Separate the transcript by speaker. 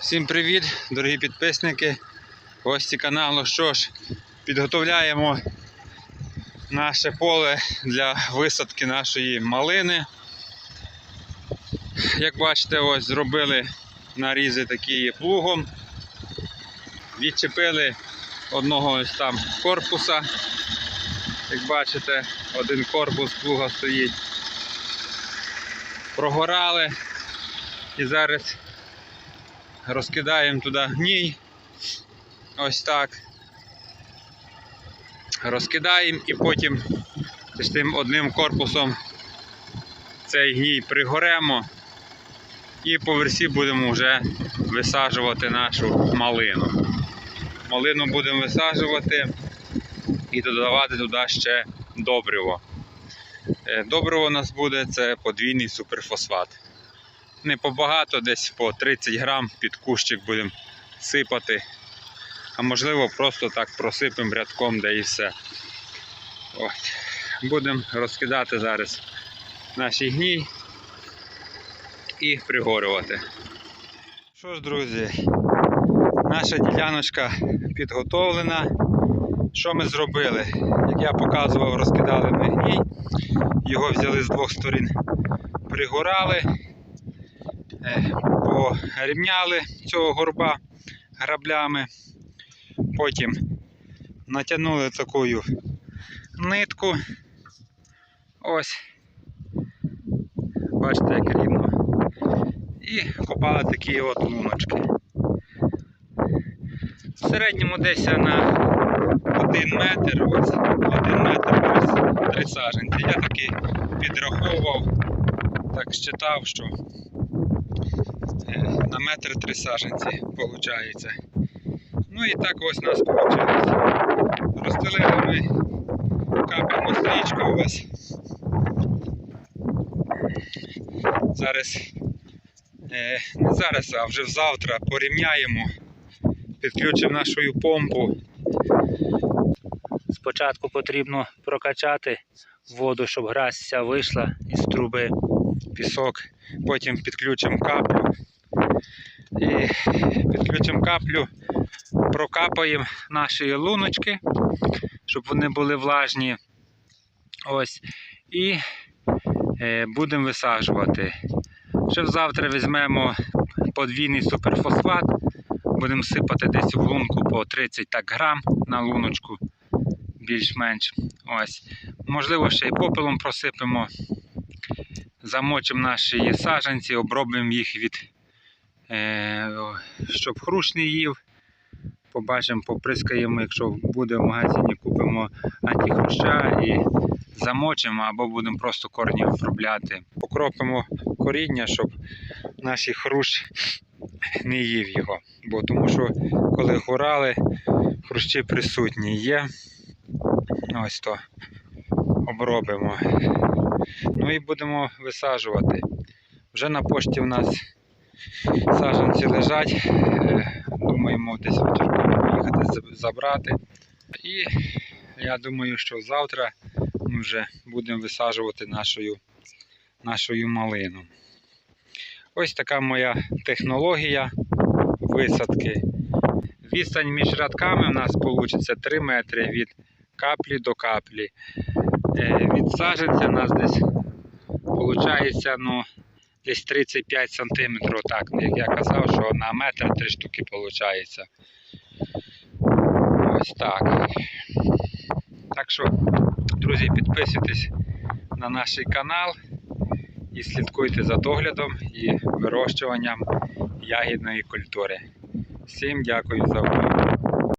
Speaker 1: Всім привіт, дорогі підписники, гості каналу. Що ж, підготовляємо наше поле для висадки нашої малини. Як бачите, ось зробили нарізи такі плугом. Відчепили одного ось там корпуса. Як бачите, один корпус плуга стоїть. Прогорали і зараз розкидаємо туди гній. Ось так. Розкидаємо і потім з тим одним корпусом цей гній пригоремо і по версі будемо вже висаджувати нашу малину. Малину будемо висаджувати і додавати туди ще добриво. Е, Добриво у нас буде це подвійний суперфосфат не побагато, десь по 30 грам під кущик будемо сипати. А можливо просто так просипемо рядком, де і все. От. Будемо розкидати зараз наші гній і пригорювати. Що ж, друзі, наша діляночка підготовлена. Що ми зробили? Як я показував, розкидали ми гній, його взяли з двох сторін, пригорали порівняли цього горба граблями. Потім натягнули такою нитку. Ось. Бачите, як рівно. І копали такі от луночки. В середньому десь на 1 метр, ось 1 метр ось 3 саженці. Я таки підраховував, так считав, що Е, на метр три саженці виходить. Ну і так ось у нас вийшло. Розстелили ми капельну стрічку ось. Зараз, е, не зараз, а вже завтра порівняємо, підключимо нашу помпу.
Speaker 2: Спочатку потрібно прокачати воду, щоб грязь вся вийшла із труби.
Speaker 1: пісок, потім підключимо каплю. І підключимо каплю, прокапаємо наші луночки, щоб вони були влажні. Ось. І е, будемо висаджувати. Ще завтра візьмемо подвійний суперфосфат, будемо сипати десь в лунку по 30 так, грам на луночку, більш-менш. Ось. Можливо, ще й попелом просипемо замочимо наші саджанці, обробимо їх від, щоб хрущ не їв. Побачимо, поприскаємо, якщо буде в магазині, купимо антихруща і замочимо або будемо просто корні обробляти. Покропимо коріння, щоб наш хрущ не їв його. Бо тому що коли хворали, хрущі присутні є. Ось то обробимо. Ну і будемо висаджувати. Вже на пошті в нас саджанці лежать. Е, Думаємо десь вечірком поїхати забрати. І я думаю, що завтра ми вже будемо висаджувати нашою, нашою малину. Ось така моя технологія висадки. Відстань між рядками у нас вийде 3 метри від каплі до каплі. Е, Від саженця у нас десь виходить ну, десь 35 см. Так, як я казав, що на метр три штуки виходить. Ось так. Так що, друзі, підписуйтесь на наш канал і слідкуйте за доглядом і вирощуванням ягідної культури. Всім дякую за увагу.